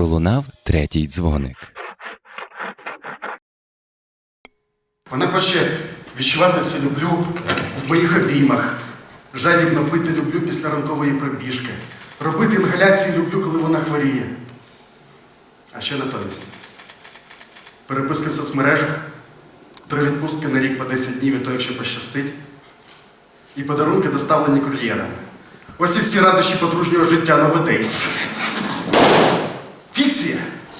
пролунав третій дзвоник. Вона хоче відчувати це люблю в моїх обіймах. Жадібно пити люблю після ранкової пробіжки. Робити інгаляції люблю, коли вона хворіє. А ще натомість. Переписки в соцмережах, три відпустки на рік по 10 днів, і то, якщо пощастить. І подарунки доставлені кур'єрами. Ось і всі радощі подружнього життя новотейств.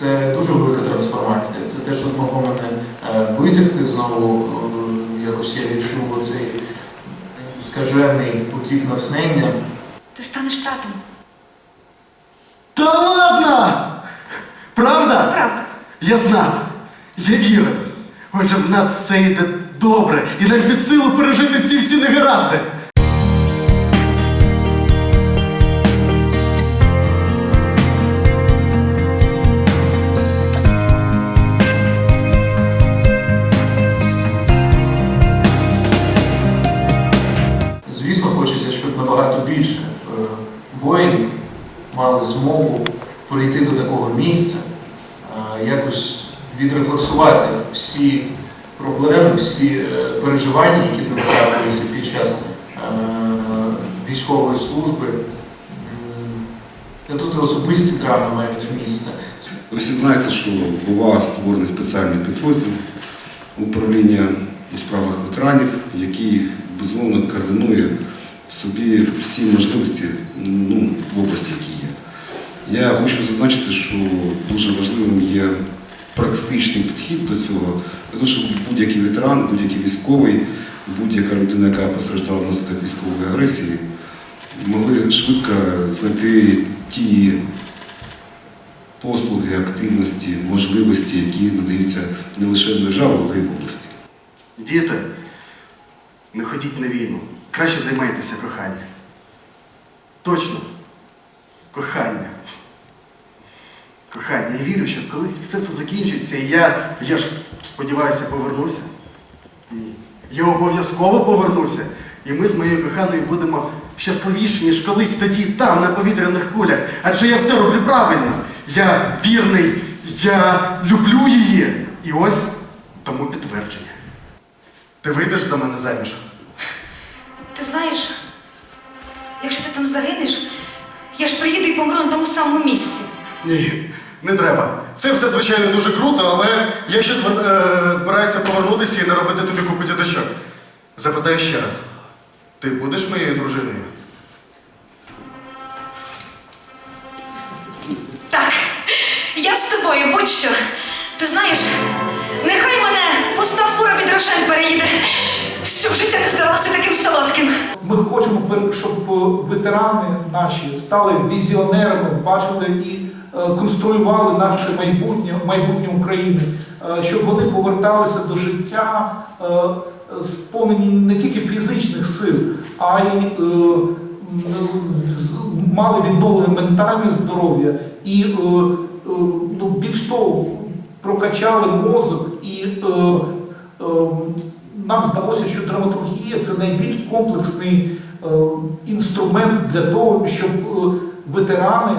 Це дуже велика трансформація. Це те, що могло мене е, витягти знову. е, Якось я відчув оцей скажений потік натхнення. Ти станеш татом. Та ладно! Правда? Правда. Я знав, я вірив. Отже, в нас все йде добре, і нам під силу пережити ці всі негаразди. Змогу прийти до такого місця, якось відрефлексувати всі проблеми, всі е, переживання, які з ними трапилися під час е, військової служби. Та тут особисті драми мають місце. Ви всі знаєте, що була створений спеціальний підрозділ управління у справах ветеранів, який безумовно координує собі всі можливості ну, в області, які є. Я хочу зазначити, що дуже важливим є практичний підхід до цього, тому що будь-який ветеран, будь-який військовий, будь-яка людина, яка постраждала внаслідок військової агресії, могли швидко знайти ті послуги, активності, можливості, які надаються не лише державою, але й в області. Діти, не ходіть на війну. Краще займайтеся коханням. Точно. Кохання. Кохання. Я вірю, що колись все це закінчиться, і я, я ж сподіваюся, повернуся. Ні. Я обов'язково повернуся. І ми з моєю коханою будемо щасливіші, ніж колись тоді там, на повітряних кулях. Адже я все роблю правильно. Я вірний, я люблю її. І ось тому підтвердження. Ти вийдеш за мене заміж? Ти знаєш, якщо ти там загинеш, я ж приїду і помру на тому самому місці. Ні, не треба. Це все, звичайно, дуже круто, але я ще е, збираюся повернутися і не робити тобі купу діточок. Запитаю ще раз: ти будеш моєю дружиною? Так, я з тобою, будь-що. Ти знаєш, Ми хочемо, щоб е, ветерани наші стали візіонерами, бачили і е, конструювали наше майбутнє, майбутнє України, е, щоб вони поверталися до життя, сповнені не тільки фізичних сил, а й мали відновлене ментальне здоров'я і ну, більш того, прокачали мозок і нам здалося, що драматургія це найбільш комплексний е, інструмент для того, щоб е, ветерани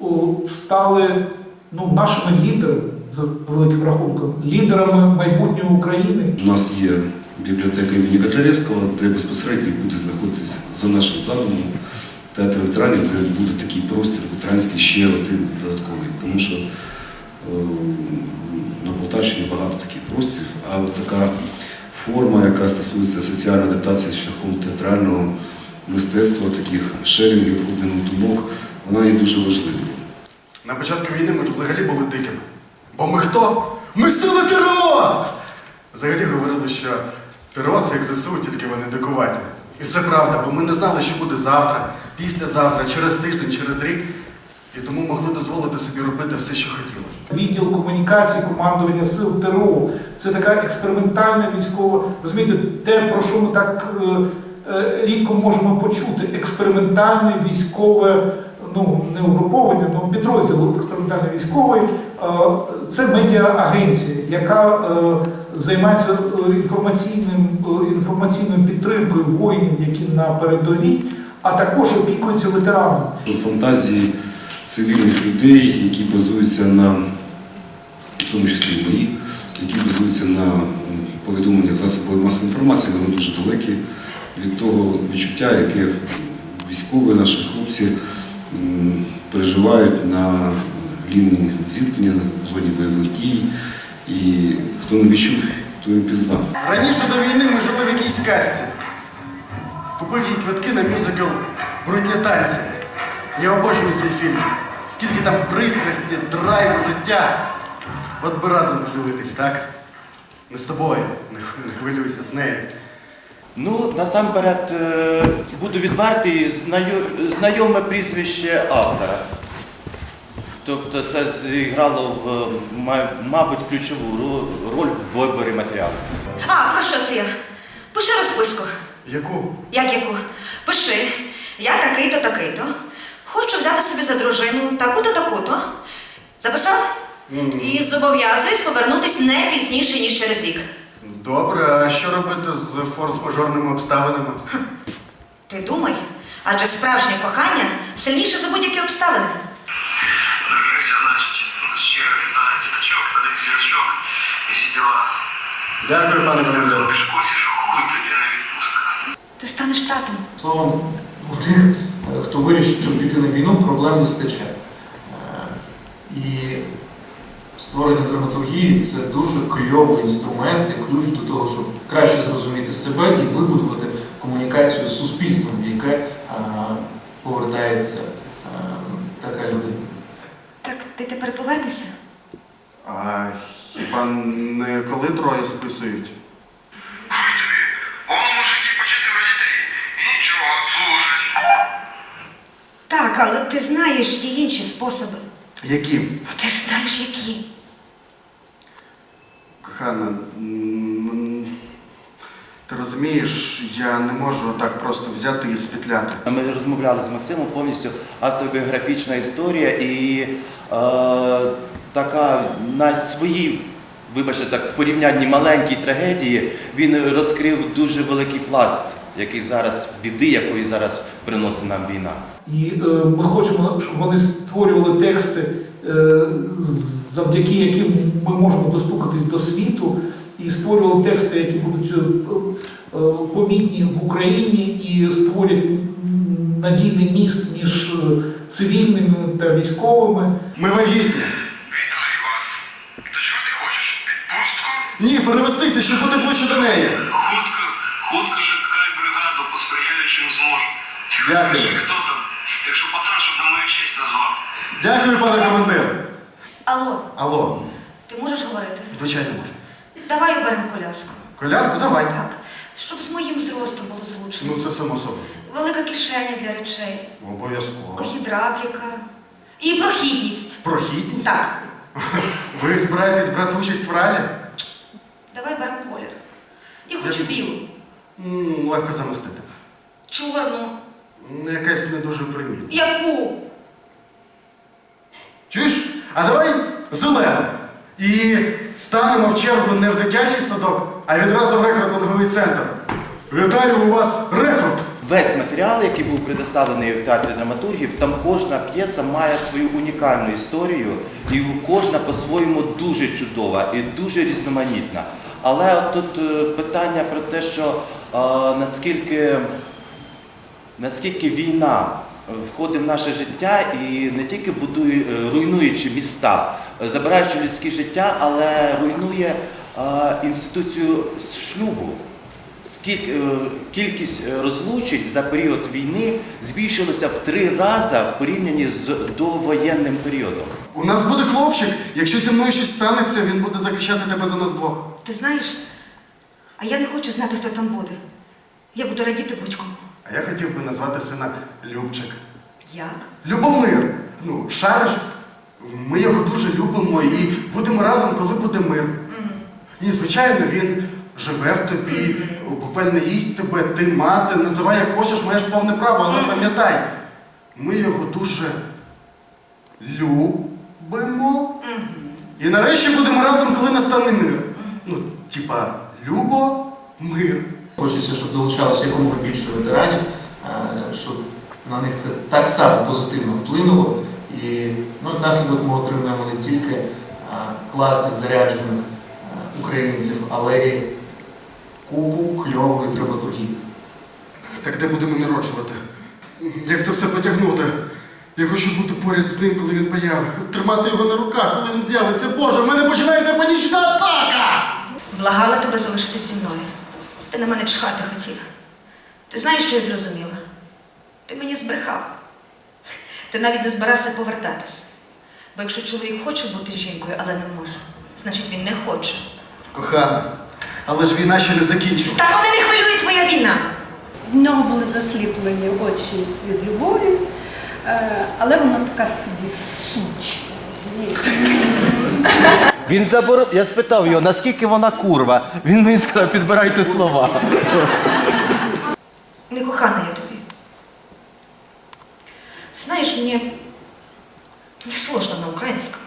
е, стали ну, нашими лідерами за великим рахунком, лідерами майбутньої України. У нас є бібліотека імені Котляревського, де безпосередньо буде знаходитися за нашим задумом театр ветеранів, де буде такий простір ветеранський ще один додатковий. Тому що на Полтавщині багато таких просторів, а от така форма, яка стосується соціальної адаптації шляхом театрального мистецтва, таких шерінгів, обміну думок, вона є дуже важливою. На початку війни ми взагалі були дикими. Бо ми хто? Ми сили ТРО! Взагалі говорили, що ТРО це як ЗСУ, тільки вони дикуваті. І це правда, бо ми не знали, що буде завтра, післязавтра, через тиждень, через рік. І тому могли дозволити собі робити все, що хотіли. Відділ комунікації командування сил ТРО. Це така експериментальна військова, розумієте, те, про що ми так е, е, рідко можемо почути. Експериментальне військове, ну не угруповання, ну підрозділ експериментальної військової. Е, це медіа-агенція, яка займається інформаційним, інформаційною підтримкою воїнів, які на передовій, а також опікується ветеранами. Фантазії цивільних людей, які базуються на, в тому числі мої, які базуються на повідомленнях засобів масової інформації, вони дуже далекі від того відчуття, яке військові наші хлопці переживають на лінії зіткнення в зоні бойових дій. І хто не відчув, той не пізнав. Раніше до війни ми жили в якійсь касті. Купив їй квитки на мюзикл Брудні танці. Я обожнюю цей фільм. Скільки там пристрасті, драйву, життя. От би разом подивитись, так? Не з тобою, не не хвилюйся з нею. Ну, насамперед, е, буду відвертий, знаю- знайоме прізвище автора. Тобто це зіграло в, ма- мабуть, ключову ро- роль в виборі матеріалу. А, про що це я? Пиши розписку. Яку? Як яку? Пиши. Я такий-то, такий-то. Хочу взяти собі за дружину таку-то, таку-то. Записав? І зобов'язуюсь повернутись не пізніше, ніж через рік. Добре, а що робити з форс-мажорними обставинами? Ти думай, адже справжнє кохання сильніше за будь-які обставини. Дивися, значить, щиро вітаю діточок, та зірочок і всі діла. Дякую, пане командир. Ти ж що хуй тобі не відпустка. Ти станеш татом. Словом, у тих, е, хто вирішить, щоб піти на війну, проблем вистачає. Е, І створення драматургії це дуже кльовий інструмент і ключ до того, щоб краще зрозуміти себе і вибудувати комунікацію з суспільством, в яке е, повертається е, така людина. Так ти тепер повернешся? А хіба не коли троє списують? Служать. Так, але ти знаєш, є інші способи. Які? Ти ж знаєш, які. Кохана, ти розумієш, я не можу так просто взяти і спетляти. Ми розмовляли з Максимом повністю автобіографічна історія і е, така на своїй, вибачте, так в порівнянні маленькій трагедії він розкрив дуже великий пласт, який зараз біди, якої зараз приносить нам війна. І е, ми хочемо, щоб вони створювали тексти, е, завдяки яким ми можемо достукатись до світу, і створювали тексти, які будуть е, е, помітні в Україні і створять надійний міст між е, цивільними та військовими. Ми вагітні. Вітаю вас. То чого ти хочеш? Відпустку? Ні, перевестися, щоб бути ближче до неї. Дякую. Хто там? Якщо пацан, щоб на мою честь назвав. Дякую, пане командир. Алло, Алло, ти можеш говорити? звичайно можу. Давай оберемо коляску. Коляску, давай. Так, щоб з моїм зростом було зручно. Ну, це само собою. Велика кишеня для речей, Обов'язково. гідравліка і прохідність. Прохідність? Так, Ви збираєтесь брати участь в ралі? давай беремо колір. Я хочу білу, М, Легко замістити. чорну. Ну, Якась не дуже примітна. Яку? Чуєш? А давай зелену. І станемо в чергу не в дитячий садок, а відразу в рекрутинговий центр. Вітаю у вас рекрут! Весь матеріал, який був предоставлений в театрі драматургів, там кожна п'єса має свою унікальну історію, і кожна по-своєму дуже чудова і дуже різноманітна. Але от тут е, питання про те, що е, наскільки, наскільки війна входить в наше життя і не тільки будує, е, руйнуючи міста, е, забираючи людське життя, але руйнує е, інституцію шлюбу. Скільки е, кількість розлучень за період війни збільшилася в три рази в порівнянні з довоєнним періодом. У нас буде хлопчик. Якщо зі мною щось станеться, він буде захищати тебе за нас двох. Ти знаєш, а я не хочу знати, хто там буде. Я буду радіти будь-кому. А я хотів би назвати сина Любчик. Як? Любомир. Ну, шариш. Ми його дуже любимо і будемо разом, коли буде мир. Ні, звичайно, він живе в тобі, буквально їсть тебе, ти мати, називай як хочеш, маєш повне право, але пам'ятай, ми його дуже любимо. І нарешті будемо разом, коли настане мир. Ну, типа, любо, мир. Хочеться, щоб долучалося якомога більше ветеранів, е, щоб на них це так само позитивно вплинуло. І ну, внаслідок ми отримуємо не тільки е, класних заряджених е, українців, але й купу кльової драматургії. Так де будемо народжувати? Як це все потягнути? Я хочу бути поряд з ним, коли він появ. Тримати його на руках, коли він з'явиться. Боже, в мене починається панічна атака! Благала тебе залишитись зі мною. Ти на мене чхати хотів. Ти знаєш, що я зрозуміла? Ти мені збрехав. Ти навіть не збирався повертатись. Бо якщо чоловік хоче бути жінкою, але не може, значить він не хоче. Кохана, але ж війна ще не закінчилась. Та мене не хвилює твоя війна. В нього були засліплені очі від любові, е, але вона така собі сучка. Він заборо... Я спитав його, наскільки вона курва. Він мені сказав, підбирайте слова. Не кохана я тобі. Знаешь, мне несложно на украинском.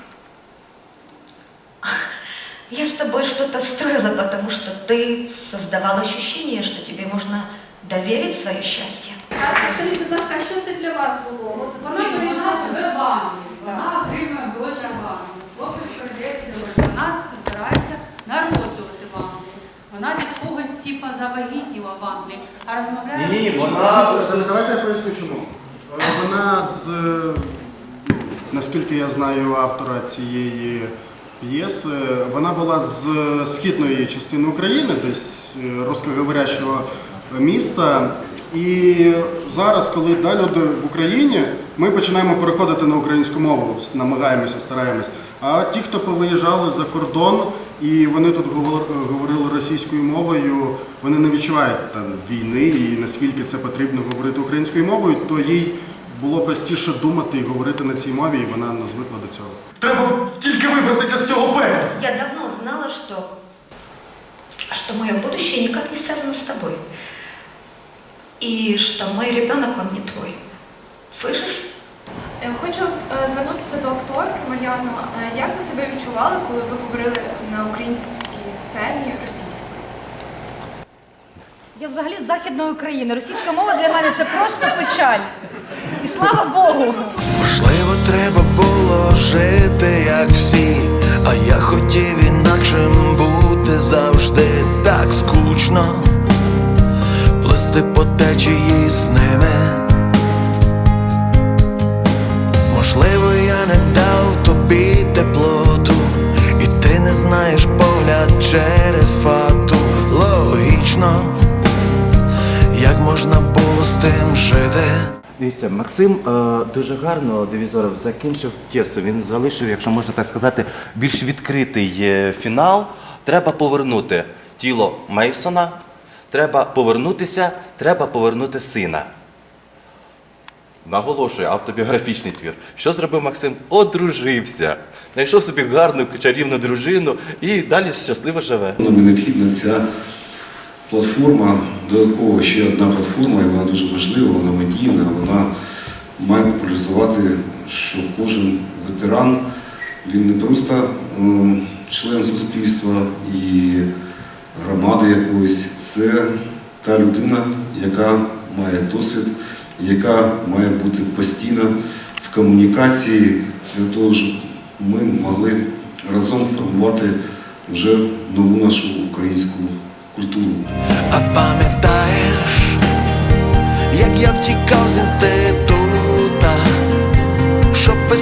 Я с тобой что-то строила, потому что ты создавал ощущение, что тебе можно доверить свое счастье. А скажіть, будь ласка, що це для вас було? От вона прийшла живе в Англії, вона отримує гроші в Англії. Поки скажете, 12 збирається народжувати в Від когось типа завагітніла в Англії, а розмовляє Ні, вона Давайте я поясню чому. Вона з, е, наскільки я знаю автора цієї п'єси, вона була з східної частини України, десь е, русскоговорящого міста. І зараз, коли да, люди в Україні, ми починаємо переходити на українську мову, намагаємося, стараємось. А ті, хто повиїжджали за кордон і вони тут говор- говорили російською мовою, вони не відчувають там війни і наскільки це потрібно говорити українською мовою, то їй було простіше думати і говорити на цій мові, і вона не звикла до цього. Треба тільки вибратися з цього пекла. Я давно знала, что, что мое будущее никак не связано с тобой. И что мой ребенок, он не твой. Слышишь? Е, Хочу е, звернутися до акторки Мар'яно. Е, Як ви себе відчували, коли ви говорили на українській сцені російською? Я взагалі з західної України. Російська мова для мене це просто печаль. І слава Богу. Можливо, треба було жити, як всі, а я хотів інакшим бути завжди так скучно, плисти по течії з ними. Можливо, я не дав тобі теплоту, і ти не знаєш погляд через фату. Логічно, як можна було з тим жити. Дивіться, Максим е, дуже гарно Девізоров закінчив п'єсу. Він залишив, якщо можна так сказати, більш відкритий е, фінал. Треба повернути тіло Мейсона, треба повернутися, треба повернути сина. Наголошую, автобіографічний твір. Що зробив Максим? Одружився. Знайшов собі гарну чарівну дружину і далі щасливо живе. Нам необхідна ця платформа, додатково ще одна платформа, і вона дуже важлива, вона медійна, вона має популяризувати, що кожен ветеран, він не просто ем, член суспільства і громади якоїсь, це та людина, яка має досвід, яка має бути постійно в комунікації для того, щоб ми могли разом формувати вже нову нашу українську культуру. А пам'ятаєш, як я втікав з інститута, щоб без